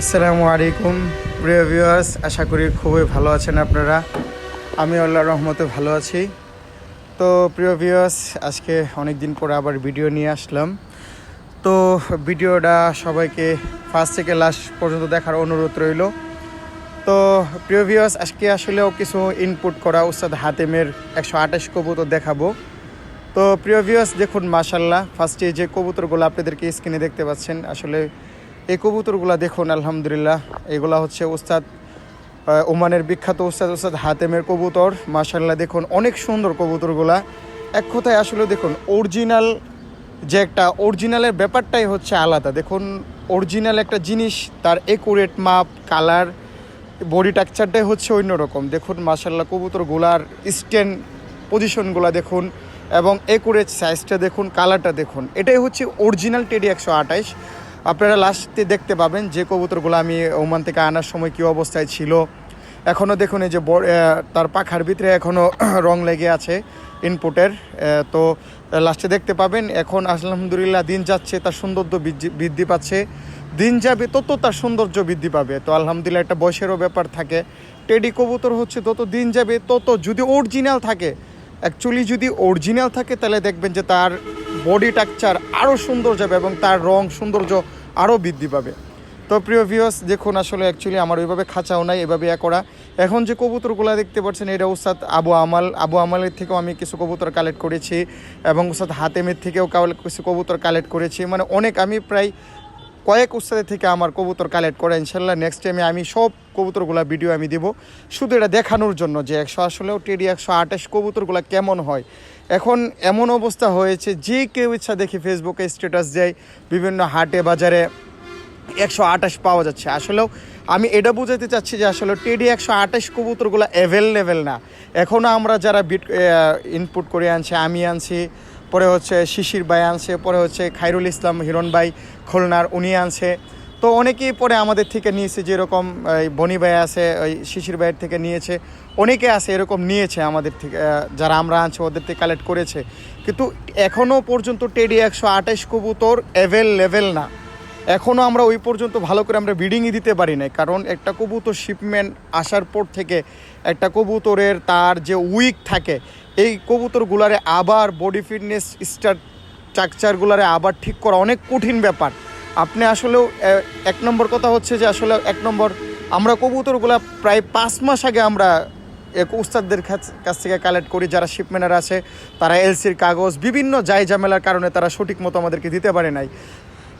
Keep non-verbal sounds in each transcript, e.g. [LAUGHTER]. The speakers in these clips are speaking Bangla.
আসসালামু আলাইকুম, প্রিয় ভিউয়ার্স আশা করি খুবই ভালো আছেন আপনারা। আমি আল্লাহ রহমতে ভালো আছি। তো প্রিয় ভিউয়ার্স আজকে অনেক দিন পরে আবার ভিডিও নিয়ে আসলাম। তো ভিডিওটা সবাইকে ফার্স্ট থেকে লাস্ট পর্যন্ত দেখার অনুরোধ রইল। তো প্রিয় ভিউয়ার্স আজকে আসলেও কিছু ইনপুট করা উস্তাদ হাতেমের একশো আঠাশ কবুতর দেখাবো। তো প্রিয় ভিউয়ার্স দেখুন মাশাল্লাহ ফার্স্টে যে কবুতরগুলো আপনাদেরকে স্ক্রিনে দেখতে পাচ্ছেন, আসলে এই কবুতরগুলো দেখুন, আলহামদুলিল্লাহ। এগুলা হচ্ছে ওস্তাদ ওমানের বিখ্যাত ওস্তাদ ওস্তাদ হাতেমের কবুতর। মাশাল্লাহ দেখুন, অনেক সুন্দর কবুতরগুলা। এক কথায় আসলে দেখুন, অরিজিনাল যে একটা, অরিজিনালের ব্যাপারটাই হচ্ছে আলাদা। দেখুন, অরিজিনাল একটা জিনিস, তার একুরেট মাপ কালার বডি টাকচারটাই হচ্ছে অন্যরকম। দেখুন মাশাল্লাহ কবুতরগুলার স্ট্যান্ড পজিশনগুলো দেখুন, এবং একুরেট সাইজটা দেখুন কালারটা দেখুন। এটাই হচ্ছে অরিজিনাল টেডি একশো আঠাইশ আপনারা লাস্টে দেখতে পাবেন যে কবুতরগুলো আমি ওমান থেকে আনার সময় কী অবস্থায় ছিল। এখনও দেখুন এই যে তার পাখার ভিতরে এখনও [CLEARS THROAT] রং লেগে আছে ইনপুটের তো লাস্টে দেখতে পাবেন, এখন আলহামদুলিল্লাহ দিন যাচ্ছে, তার সৌন্দর্য বৃদ্ধি- বৃদ্ধি পাচ্ছে। দিন যাবে তত তার সৌন্দর্য বৃদ্ধি পাবে। তো আলহামদুলিল্লাহ একটা বয়সেরও ব্যাপার থাকে। টেডি কবুতর হচ্ছে তত দিন যাবে তত যদি অরিজিনাল থাকে অ্যাকচুয়ালি যদি অরিজিনাল থাকে, তাহলে দেখবেন যে তার বডি টাকচার আরও সুন্দর যাবে এবং তার রং সৌন্দর্য আরও বৃদ্ধি পাবে। তো প্রিয় ভিউয়ার্স দেখুন আসলে অ্যাকচুয়ালি আমার ওইভাবে খাঁচাও নাই, এভাবে ইয়া করা এখন যে কবুতরগুলো দেখতে পাচ্ছেন, এটা উস্তাদ আবু আমাল। আবু আমালের থেকেও আমি কিছু কবুতর কালেক্ট করেছি এবং উস্তাদ হাতেমের থেকেও কিছু কবুতর কালেক্ট করেছি। মানে অনেক, আমি প্রায় কয়েক উস্তাদের থেকে আমার কবুতর কালেক্ট করে, ইনশাল্লাহ নেক্সট টাইমে আমি সব কবুতরগুলো ভিডিও আমি দিব। শুধু এটা দেখানোর জন্য যে একশো আসলেও টেডি একশো আঠাশ কবুতরগুলো কেমন হয়। এখন এমন অবস্থা হয়েছে, যে কেউ ইচ্ছা দেখি ফেসবুকে স্ট্যাটাস দেয়, বিভিন্ন হাটে, বাজারে একশো আঠাশ পাওয়া যাচ্ছে। আসলেও আমি এটা বুঝাতে চাচ্ছি যে আসলে টেডি একশো আঠাশ কবুতরগুলো অ্যাভেলেবেল না। এখনও আমরা যারা বিট ইনপুট করে আনছি, আমি আনছি পরে হচ্ছে শিশির ভাই আনছে, পরে হচ্ছে খাইরুল ইসলাম হিরণ ভাই খুলনার উনি আনছে। তো অনেকেই পরে আমাদের থেকে নিয়েছে, যেরকম এই বনি ভাই আছে, ওই শিশির ভাইয়ের থেকে নিয়েছে। অনেকে আছে এরকম নিয়েছে আমাদের থেকে যারা আমরা আনছি, ওদের থেকে কালেক্ট করেছে। কিন্তু এখনও পর্যন্ত টেডি একশো আঠাশ কবুতর অ্যাভেল লেভেল না। এখনও আমরা ওই পর্যন্ত ভালো করে আমরা ব্রিডিংই দিতে পারি না কারণ একটা কবুতর শিপমেন্ট আসার পর থেকে একটা কবুতরের তার যে উইক থাকে এই কবুতরগুলারে আবার বডি ফিটনেস স্ট্রাকচারগুলারে আবার ঠিক করা অনেক কঠিন ব্যাপার। আপনি আসলেও এক নম্বর কথা হচ্ছে যে আসলে এক নম্বর, আমরা কবুতরগুলা প্রায় পাঁচ মাস আগে আমরা এক উস্তাদদের কাছ- থেকে কালেক্ট করি, যারা শিপমেন্টার আছে, তারা এলসির কাগজ, বিভিন্ন জায় ঝামেলার কারণে তারা সঠিক মতো আমাদেরকে দিতে পারে নাই।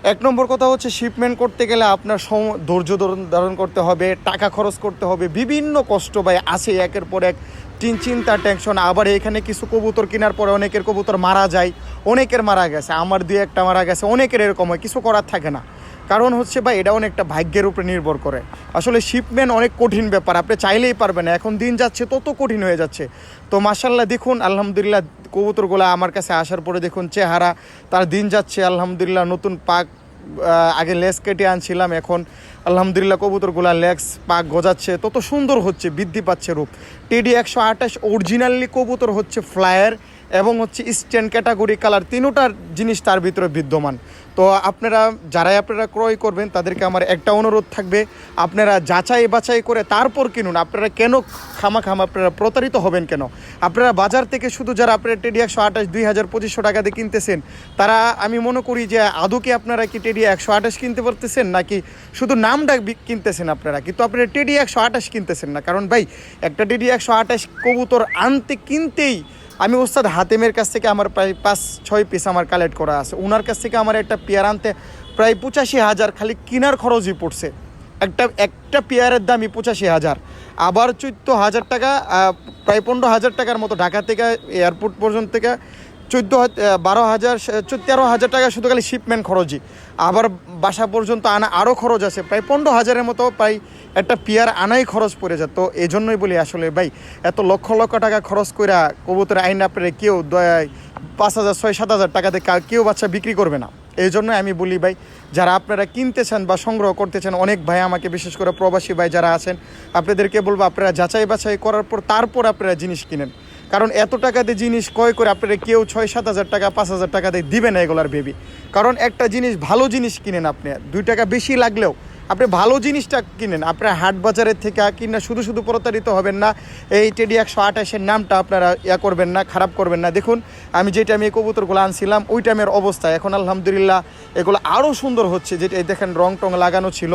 এক নম্বর কথা হচ্ছে শিপমেন্ট করতে গেলে আপনার সম, ধৈর্য ধারণ করতে হবে, টাকা খরচ করতে হবে, বিভিন্ন কষ্ট ভাই, আছে একের পর এক চিন চিন্তা টেনশন। আবার এখানে কিছু কবুতর কেনার পরে অনেকের কবুতর মারা যায়, অনেকের মারা গেছে, আমার দুই একটা মারা গেছে, অনেকের এরকম হয়, কিছু করার থাকে না। কারণ হচ্ছে ভাই এটা অনেকটা ভাগ্যের উপরে নির্ভর করে। আসলে শিপমেন্ট অনেক কঠিন ব্যাপার, আপনি চাইলেই পারবেন না, এখন দিন যাচ্ছে, তত কঠিন হয়ে যাচ্ছে। তো মাসাল্লাহ দেখুন, আলহামদুলিল্লাহ, কবুতরগুলো আমার কাছে আসার পরে দেখুন, চেহারা, তার দিন যাচ্ছে, আলহামদুলিল্লাহ, নতুন পাক আগে লেস কেটে আনছিলাম, এখন আলহামদুলিল্লাহ কবুতরগুলা লেগস পাক গজাচ্ছে। তত সুন্দর হচ্ছে, বৃদ্ধি পাচ্ছে রূপ। টিডি একশো আঠাশ অরিজিনালি কবুতর হচ্ছে ফ্লায়ার। এবং হচ্ছে স্ট্যান্ড ক্যাটাগরি কালার তিনোটার জিনিস তার ভিতরে বিদ্যমান। তো আপনারা যারাই আপনারা ক্রয় করবেন, তাদেরকে আমার একটা অনুরোধ থাকবে, আপনারা যাচাই বাছাই করে তারপর কিনুন, আপনারা কেন খামা খামা আপনারা প্রতারিত হবেন কেন? আপনারা বাজার থেকে শুধু যারা আপনারা টেডি একশো আঠাশ, দুই হাজার, পঁচিশশো টাকা দিয়ে কিনতেছেন, তারা আমি মনে করি যে আদৌ কি আপনারা কি টেডি একশো আঠাশ কিনতে পারতেছেন, নাকি শুধু নামটা কিনতেছেন আপনারা? কিন্তু আপনারা টেডি একশো আঠাশ কিনতেছেন না। কারণ ভাই, একটা টেডি একশো আঠাশ কবুতর আনতে কিনতেই আমি ওস্তাদ হাতেমের কাছ থেকে আমার প্রায় পাঁচ, ছয় পিস আমার কালেক্ট করা আছে। ওনার কাছ থেকে আমার একটা পেয়ার আনতে প্রায় পঁচাশি হাজার, খালি কেনার খরচই পড়ছে। একটা একটা পেয়ারের দামই পঁচাশি হাজার। আবার চৈত্য হাজার টাকা প্রায় পনেরো হাজার টাকার মতো ঢাকা থেকে এয়ারপোর্ট পর্যন্ত থেকে চোদ্দ বারো হাজার তেরো হাজার টাকা শুধু খালি শিপমেন্ট খরচই। আবার বাসা পর্যন্ত আনা আরও খরচ আছে। প্রায় পনেরো হাজারের মতো প্রায় একটা পেয়ার আনাই খরচ পড়ে যায়। তো এই জন্যই বলি আসলে, ভাই, এত লক্ষ লক্ষ টাকা খরচ কইরা কবুতর আইন আপনারা কেউ পাঁচ হাজার, ছয়, সাত হাজার টাকাতে কেউ বাচ্চা বিক্রি করবে না। এই জন্য আমি বলি, ভাই, যারা আপনারা কিনতে চান বা সংগ্রহ করতে চান, অনেক ভাই আমাকে বিশেষ করে প্রবাসী ভাই যারা আছেন, আপনাদেরকে বলব, আপনারা যাচাই বাছাই করার পর তারপর আপনারা জিনিস কিনেন। কারণ এত টাকা দিয়ে জিনিস ক্রয় করে আপনারা কেউ ছয়, সাত হাজার টাকা, পাঁচ হাজার টাকা দিয়ে দিবে না এগুলার বেবি। কারণ একটা জিনিস ভালো জিনিস কিনেন আপনি, দুই টাকা বেশি লাগলেও আপনি ভালো জিনিসটা কিনেন, আপনার হাট বাজারের থেকে কিনে শুধু শুধু প্রতারিত হবেন না, এই টেডি একশো আঠাশের নামটা আপনারা ইয়া করবেন না, খারাপ করবেন না। দেখুন, আমি যে টাইমে এই কবুতরগুলো আনছিলাম, ওই টাইমের অবস্থা। এখন আলহামদুলিল্লাহ এগুলো আরও সুন্দর হচ্ছে, যেটা দেখেন রং টং লাগানো ছিল।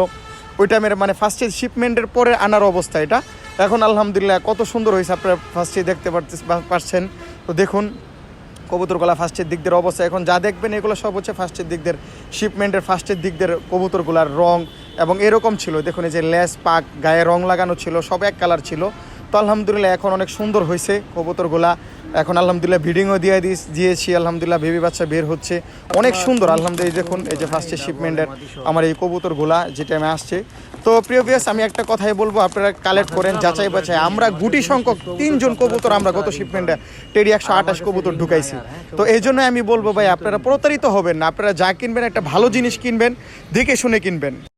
ওই টাইমের মানে ফার্স্টে শিপমেন্টের পরে আনার অবস্থা এটা। এখন আলহামদুলিল্লাহ কত সুন্দর হয়েছে আপনারা ফার্স্টে দেখতে পারছেন। তো দেখুন কবুতরগুলা ফার্স্টের দিকদের অবস্থা। এখন যা দেখবেন, এগুলো সব হচ্ছে ফার্স্টের দিকদের শিপমেন্টের ফার্স্টের দিকদের কবুতরগুলার রং এবং এরকম ছিল। দেখুন, এই যে লেস পাক, গায়ে রং লাগানো ছিল, সব এক কালার ছিল। তো আলহামদুলিল্লাহ এখন অনেক সুন্দর হয়েছে কবুতরগুলা। এখন আলহামদুলিল্লাহ ভিডিংও দিয়ে দিস, দিয়েছি, আলহামদুলিল্লাহ বেবি বাচ্চা বের হচ্ছে। অনেক সুন্দর, আলহামদুলিল্লাহ দেখুন, এই যে ফার্স্টের শিপমেন্টের আমার এই কবুতরগুলা, যে টাইমে আসছে। তো প্রিয় বিয়াস আমি একটা কথাই বলব, আপনারা কালেক্ট করেন, যাচাই বাছাই। আমরা গুটি সংখ্যক তিনজন কবুতর আমরা গত শিপমেন্টে টেডি একশো আঠাশ কবুতর ঢুকাইছি। তো এই জন্য আমি বলব ভাই, আপনারা প্রতারিত হবেন না। আপনারা যা কিনবেন, একটা ভালো জিনিস কিনবেন, দেখে শুনে কিনবেন।